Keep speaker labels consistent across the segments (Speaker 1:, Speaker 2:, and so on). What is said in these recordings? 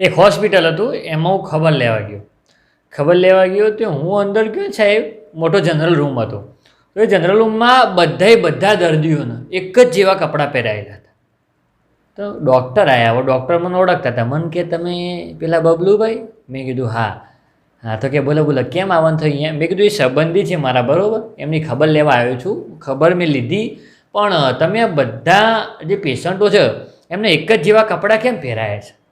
Speaker 1: એક હોસ્પિટલ હતું, એમાં હું ખબર લેવા ગયો. ખબર લેવા ગયો તો હું અંદર ગયો સાહેબ, મોટો જનરલ રૂમ હતો. તો એ જનરલ રૂમમાં બધાય બધા દર્દીઓના એક જ જેવા કપડાં પહેરાયેલા હતા. તો ડૉક્ટર આવ્યા ડૉક્ટર મને ઓળખતા હતા. મને કે, તમે પેલા બબલુભાઈ? મેં કીધું, હા. હા, તો કે, બોલો બોલો, કેમ આવવાનું થયું અહીંયા? મેં કીધું, એ સંબંધી છે મારા, બરાબર? એમની ખબર લેવા આવ્યો છું. ખબર મેં લીધી. પણ તમે બધા જે પેશન્ટો છે, એમને એક જ જેવા કપડાં કેમ પહેરાયા છે?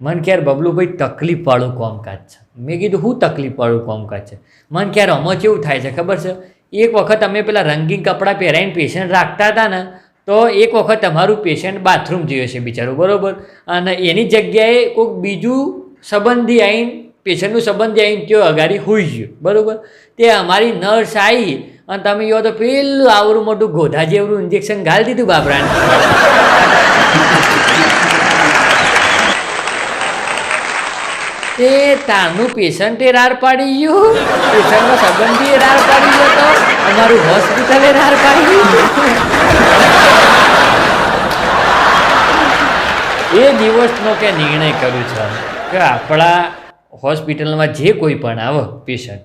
Speaker 1: મન ક્યારે બબલુભાઈ તકલીફવાળું કોમકાજ છે? મેં કીધું શું તકલીફવાળું કોમકાજ છે? મન ક્યારે આમાં કેવું થાય છે ખબર છે? એક વખત અમે પેલા રંગીન કપડાં પહેરાવીને પેશન્ટ રાખતા હતા ને, તો એક વખત તમારું પેશન્ટ બાથરૂમ જોયું છે બિચારું, બરાબર? અને એની જગ્યાએ કોઈક બીજું સંબંધી આવીને પેશન્ટનું સંબંધી આવીને ત્યો અગાડી હોઈ ગયું, બરાબર? તે અમારી નર્સ આવી અને તમે કહો તો પેલું આવડું મોટું ગોધા જેવડું ઇન્જેક્શન ઘાલી દીધું બાપરાને. તે તારનું પેશન્ટ એ રાર પાડી ગયું. પેશન્ટનો સંબંધી એ રાર પાડી ગયો તો અમારું હોસ્પિટલે રાર પાડી ગયું. એ દિવસનો કે નિર્ણય કર્યો છે કે આપણા હોસ્પિટલમાં જે કોઈ પણ આવે પેશન્ટ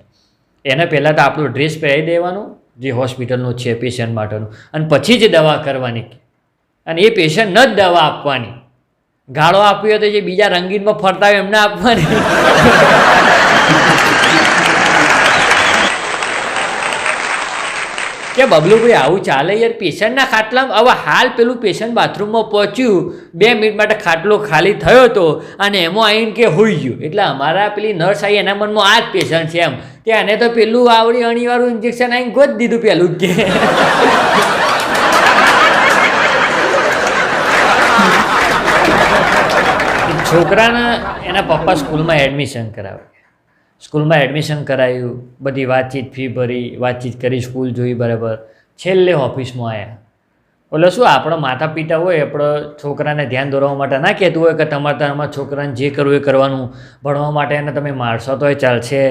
Speaker 1: એને પહેલાં તો આપણો ડ્રેસ પહેરાવી દેવાનો, જે હોસ્પિટલનો છે પેશન્ટ માટેનું, અને પછી જ દવા કરવાની. અને એ પેશન્ટને જ દવા આપવાની. ગાળો આપ્યો તો જે બીજા રંગીનમાં ફરતા હોય એમને આપવાની. કે બબલુભાઈ, આવું ચાલે યાર, પેશન્ટના ખાટલામાં? હવે હાલ પેલું પેશન્ટ બાથરૂમમાં પહોંચ્યું, બે મિનિટ માટે ખાટલો ખાલી થયો હતો અને એમાં આવીને કે હોઈ ગયું. એટલે અમારા પેલી નર્સ આવી એના મનમાં આ જ પેશન્ટ છે એમ. કે એને તો પેલું આવડી અણીવાળું ઇન્જેક્શન આવીને ગોત દીધું પેલું કે. છોકરાને એના પપ્પા સ્કૂલમાં એડમિશન કરાવે. સ્કૂલમાં એડમિશન કરાવ્યું બધી વાતચીત ફી ભરી, વાતચીત કરી, સ્કૂલ જોઈ બરાબર. છેલ્લે ઓફિસમાં આવ્યા એટલે શું, આપણો માતા પિતા હોય, આપણો છોકરાને ધ્યાન દોરવા માટે ના કહેતું હોય કે તમારે તમારા છોકરાને જે કરવું એ કરવાનું, ભણવા માટે એને તમે મારશો તો એ ચાલશે.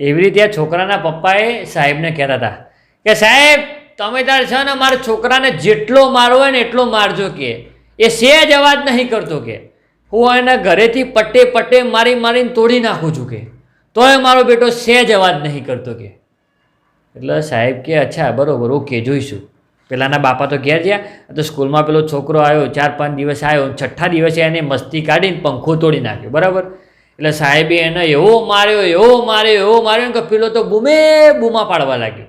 Speaker 1: એવી રીતે આ છોકરાના પપ્પાએ સાહેબને કહેતા હતા કે સાહેબ, તમે તાર છે ને, મારા છોકરાને જેટલો મારવો હોય ને એટલો મારજો કે. એ સેજ અવાજ નહીં કરતો કે. હું એના ઘરેથી પટ્ટે પટ્ટે મારી મારીને તોડી નાખું છું કે. તોય મારો બેટો સહેજ અવાજ નહીં કરતો કે. એટલે સાહેબ કે, અચ્છા, બરોબર, ઓકે, જોઈશું. પેલાના બાપા તો ઘેર ગયા તો સ્કૂલમાં પેલો છોકરો આવ્યો, ચાર પાંચ દિવસ આવ્યો છઠ્ઠા દિવસે એને મસ્તી કાઢીને પંખો તોડી નાખ્યો, બરાબર? એટલે સાહેબે એને એવો માર્યો એવો માર્યો એવો માર્યો કે પેલો તો બૂમે બૂમા પાડવા લાગ્યો.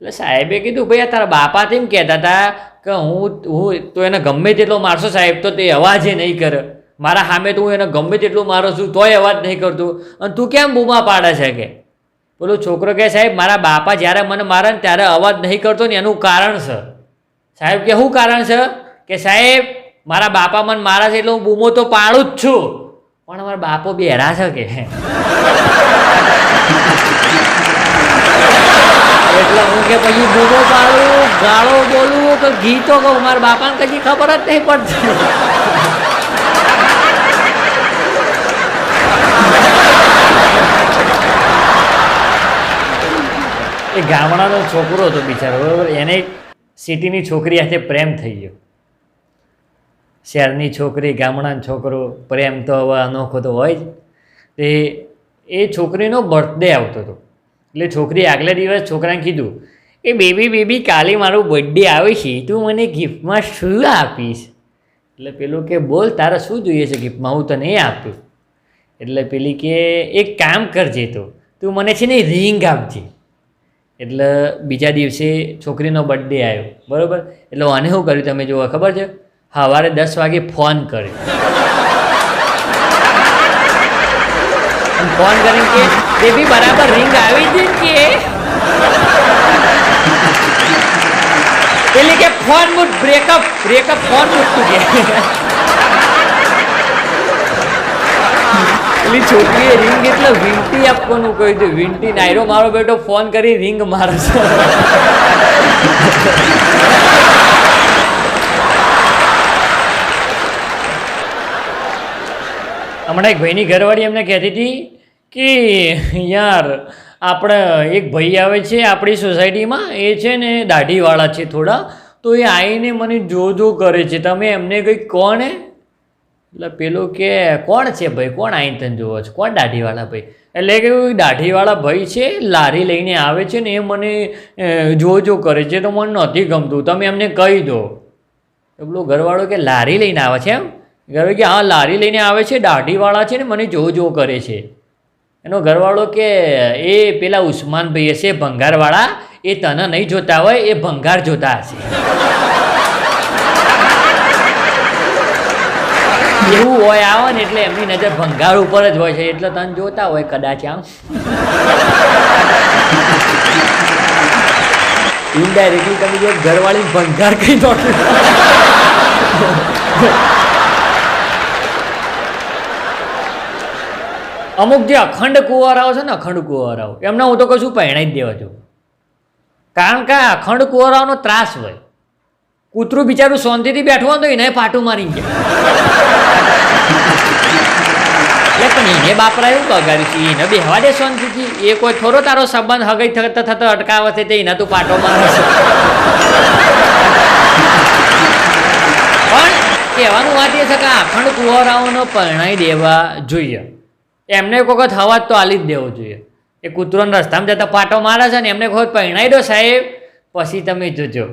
Speaker 1: એટલે સાહેબે કીધું, ભાઈ, આ તારા બાપા તેમ કહેતા હતા કે હું હું તો એને ગમે તેટલો મારશો સાહેબ, તો તે અવાજે નહીં કરે. મારા સામે તો હું એને ગમે તેટલું મારું છું, તોય અવાજ નહીં કરતું. અને તું કેમ બૂમા પાડે છે કે? પેલો છોકરો કહે, સાહેબ, મારા બાપા જ્યારે મને મારે ને ત્યારે અવાજ નહીં કરતો ને એનું કારણ છે. સાહેબ, કે શું કારણ છે? કે સાહેબ, મારા બાપા મને મારા છે એટલે હું બૂમો તો પાડું જ છું. પણ મારા બાપો બેરા છે કે? એટલે હું કે પછી બૂમો પાડું, ગાળો બોલવું કે ગીતો કહું મારા બાપાને કદી ખબર જ નહીં પડતી. ગામડાનો છોકરો હતો બિચારો, બરાબર? એને સિટીની છોકરી સાથે પ્રેમ થઈ ગયો. શહેરની છોકરી, ગામડાનો છોકરો, પ્રેમ તો હવે અનોખો તો હોય જ. તે, એ છોકરીનો બર્થડે આવતો હતો. એટલે છોકરી આગલા દિવસ છોકરાને કીધું, એ બેબી બેબી કાલે મારો બર્થડે આવે છે, તું મને ગિફ્ટમાં શું આપીશ? એટલે પેલું કે, બોલ, તારે શું જોઈએ છે ગિફ્ટમાં હું તને એ આપ્યું એટલે પેલી કે, એક કામ કરજે તો. તું મને છે ને રિંગ આપજે. એટલે બીજા દિવસે છોકરીનો બર્થડે આવ્યો. બરાબર? એટલે આને શું કર્યું તમે જુઓ, ખબર છે? સવારે દસ વાગે ફોન કર્યો. ફોન કરીને કે, બેબી, બરાબર રિંગ આવી જ કે? પેલી કે ફોન મૂક બ્રેકઅપ બ્રેકઅપ ફોન મૂકતું કે. પેલી છોકરીએ રિંગ એટલે વિંટી આપવાનું કહ્યું છે. વિંટી નાયરો, મારો બેટો ફોન કરી રિંગ મારે છે હમણાં એક ભાઈની ઘરવાળી એમને કહેતી હતી કે, યાર આપણે એક ભાઈ આવે છે આપણી સોસાયટીમાં, એ છે ને દાઢીવાળા છે થોડા, તો એ આવીને મને જો જો કરે છે. તમે એમને કંઈક કહો ને એટલે પેલું કે કોણ છે ભાઈ? કોણ આઈ તને જોવો છો? કોણ દાઢીવાળા ભાઈ? એટલે કે દાઢીવાળા ભાઈ છે, લારી લઈને આવે છે ને એ મને જોજો કરે છે, તો મને નથી ગમતું. તમે એમને કહી દો. પેલો ઘરવાળો કે લારી લઈને આવે છે એમ? ઘરે કે હા, લારી લઈને આવે છે, દાઢીવાળા છે ને મને જો જો કરે છે. એનો ઘરવાળો કે એ પેલા ઉસ્માનભાઈ હશે, ભંગારવાળા, એ તને નહીં જોતા હોય, એ ભંગાર જોતા હશે. એવું હોય આવે ને એટલે એમની નજર ભંગાર ઉપર જ હોય છે. એટલે તને જોતા હોય કદાચ આમ. ઇનડાયરેક્ટલી તમે જો ઘરવાળી ભંગાર કઈ નાખ્યું અમુક જે અખંડ કુંવરાઓ છે ને, અખંડ કુંવારાઓ, એમને હું તો કશું પહેણાઈ જ દેવા છું કારણ કે અખંડ કુંવરાઓનો ત્રાસ હોય. કૂતરું બિચારું શાંતિથી બેઠું હોય તો એને પાટું મારી ગયા એટલે પણ એને બાપરા એવું બગાડ્યું એને બેહવા દે શાંતિથી. એ કોઈ થોડો તારો સંબંધ હગઈ થતો થતો અટકાવે છે તે એના તું પાટો મારે પણ કહેવાનું વાત એ છે કે આખંડ કુંવરાઓનો પરણાઈ દેવા જોઈએ. એમને એક વખત હવા તો આલી જ દેવો જોઈએ. એ કૂતરોને રસ્તામાં જતા પાટો મારે છે ને એમને એક પરણાઈ દો સાહેબ, પછી તમે જોજો.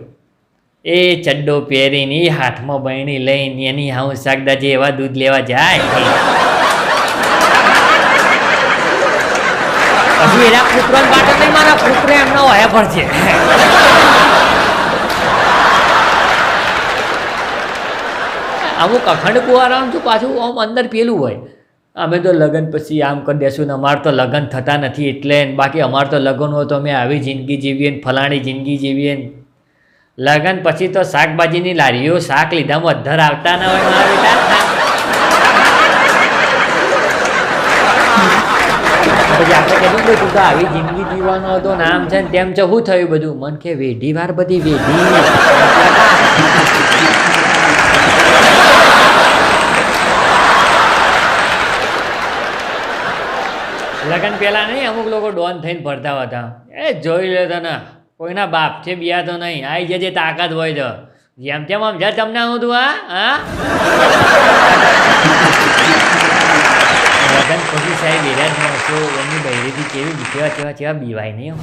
Speaker 1: એ ચડ્ડો પહેરીને એ હાથમાં બહેણી લઈને એની હાઉ શાકદાજી એવા દૂધ લેવા જાય. પછી એના કૂતરોને પાટો નહીં મારા કૂતરે એમનો હોય પણ છે. અમુક અખંડ કુવારાનું તો પાછું આમ અંદર પેલું હોય. અમે તો લગ્ન પછી આમ કરી દેશું ને અમારે તો લગ્ન થતા નથી એટલે બાકી અમારે તો લગ્ન હોય તો અમે આવી જિંદગી જીવીએ ને ફલાણી જિંદગી જીવીએ ને લગ્ન પછી તો શાકભાજીની લારીઓ શાક લીધામાં અધ્ધર આવતા ના હોય મારા બેટા ને ને વેઢી વાર બધી વેઢી. લગન પહેલા નહીં, અમુક લોકો ડોન થઈને ફરતા હતા. એ જોઈ લેતા તને. કોઈના બાપ છે બિયા તો નહીં. જે જજે તાકાત હોય તો. જેમ તેમ આમ જા તમને હું તું, હા? લગન ખોટી સાહેબ વિરાજ માણસો એમની બહેરીથી કેવી કેવા કેવા કેવા બીવાય નહીં.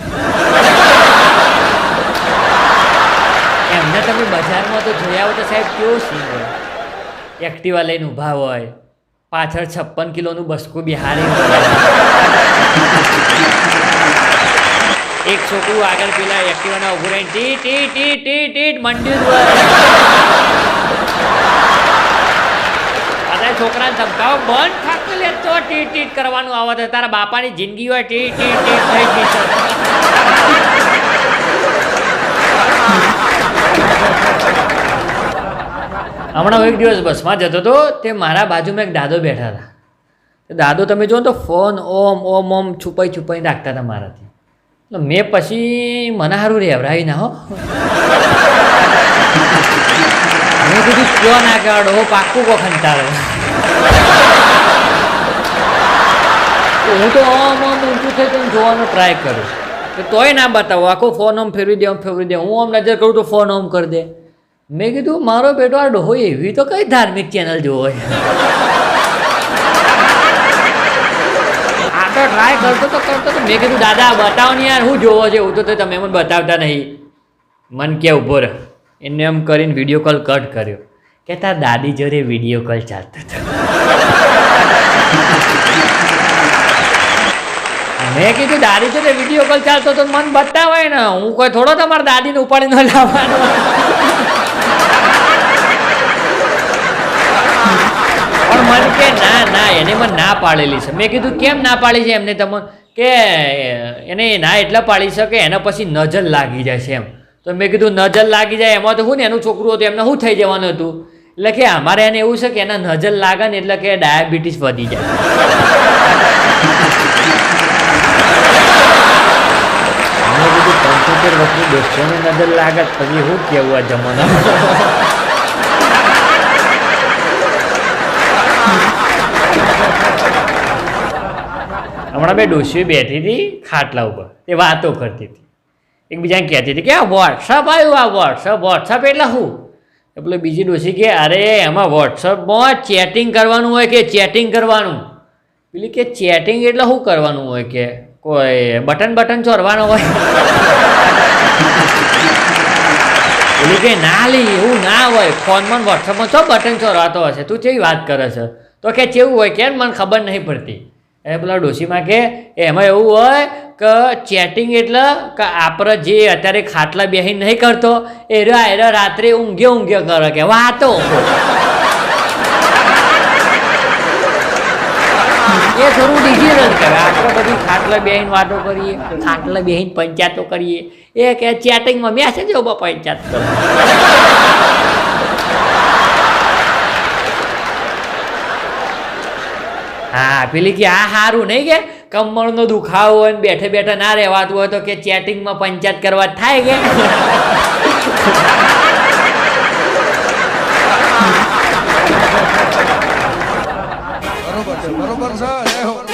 Speaker 1: એમને તમે બજારમાં તો જોયા હો તો સાહેબ કેવો સીન હોય? એક્ટિવા લઈને ઊભા હોય. પાછળ છપ્પન કિલોનું બસકું બિહારી હોય. એક છોકરું આગળ પેલા એક્ટિવાના ઉભું રહીને ટી ટી ટી ટી ટીટ મંડ્યું જ છોકરાને ધમકાવો, બંધ થાક લે તો ટીટ ટીટ કરવાનું આવે તો તારા બાપાની જિંદગી હોય ટી ટી ટી થઈ ગઈ હમણાં એક દિવસ બસમાં જતો હતો, તે મારા બાજુમાં એક દાદો બેઠા હતા. દાદો તમે ને તો ફોન ઓમ ઓમ ઓમ, છુપાઈ છુપાઈ રાખતા હતા મારાથી. મેં પછી મને સારું રેવરાવી ના હો. મેં કીધું, કયો ના કાઢો હો પાકું કો ખંતાળે હું તો આમ આમ ઊંચું થઈ તો જોવાનો ટ્રાય કરું. કે તોય ના બતાવો, આખો ફોન આમ ફેરવી દે, આમ ફેરવી દે. હું આમ નજર કરું તો ફોન આમ કરી દે. મેં કીધું, મારો બેટો આ ડોહો એવી તો કઈ ધાર્મિક ચેનલ જોવો હોય ટ્રાય કરતો તો કરતો તો મેં કીધું, દાદા, બતાવો ને યાર, હું જોવો છે. એવું તો તમે મને બતાવતા નહીં. મન કે ઊભો રહે. એને એમ કરીને વીડિયો કોલ કટ કર્યો. કે તાર દાદી જોડે વીડિયો કોલ ચાલતો હતો. મેં કીધું, દાદી જોડે વીડિયો કોલ ચાલતો તો મન બતાવે ને. હું કોઈ થોડો તમારા દાદીને ઉપાડી ન લાવવાનો. પણ મન કે ના ના, એને મને ના પાડેલી છે. મેં કીધું, કેમ ના પાડી છે? એમને તમે કે એને ના એટલા પાડી છે કે એના પછી નજર લાગી જાય છે એમ. તો મેં કીધું, નજર લાગી જાય એમાં તો શું ને એનું છોકરું હતું, એમને શું થઈ જવાનું હતું? એટલે કે અમારે એને એવું છે કે એના નજર લાગે ને એટલે કે ડાયાબિટીસ વધી જાય. પંચોતેર વર્ષની દોસ્તોને નજર લાગે પછી શું કેવું આ જમાના હમણાં બે ડોશીઓ બેઠી હતી ખાટલા ઉપર. તે વાતો કરતી હતી. એકબીજાને કહેતી હતી કે આ વોટ્સઅપ આવ્યું, આ વોટ્સઅપ વોટ્સઅપ એટલે શું? એટલે બીજી ડોસી કે, અરે, એમાં વોટ્સઅપમાં ચેટિંગ કરવાનું હોય કે ચેટિંગ કરવાનું? પેલી કે ચેટિંગ એટલે શું કરવાનું હોય કે? કોઈ બટન બટન ચોરવાનો હોય? પેલી કે, ના લી, એવું ના હોય. ફોનમાં વોટ્સઅપમાં ચો બટન ચોરવાતો હશે. તું કેવી વાત કરે છે? તો કે કેવું હોય કે? મને ખબર નહીં પડતી. એ પેલા ડોશીમાં કે એમાં એવું હોય કે ચેટિંગ એટલે કે આપણે જે અત્યારે ખાટલા બેહીને નહીં કરતો, એ રહ્યો રાત્રે ઊંઘે ઊંઘે કરે કે વાતો. એ થોડું ડિસિઝન કરે. આપણે બધી ખાટલા બેહીને વાતો કરીએ, ખાટલા બેહીને પંચાયતો કરીએ. એ કે ચેટિંગમાં મેસેજ પંચાયત કરો. હા, પેલી કે, આ સારું નહીં કે? કમળનો દુખાવો હોય ને બેઠે બેઠે ના રહેવાતું હોય તો કે ચેટિંગમાં પંચાયત કરવા થાય કે?
Speaker 2: બરોબર છે બરોબર છે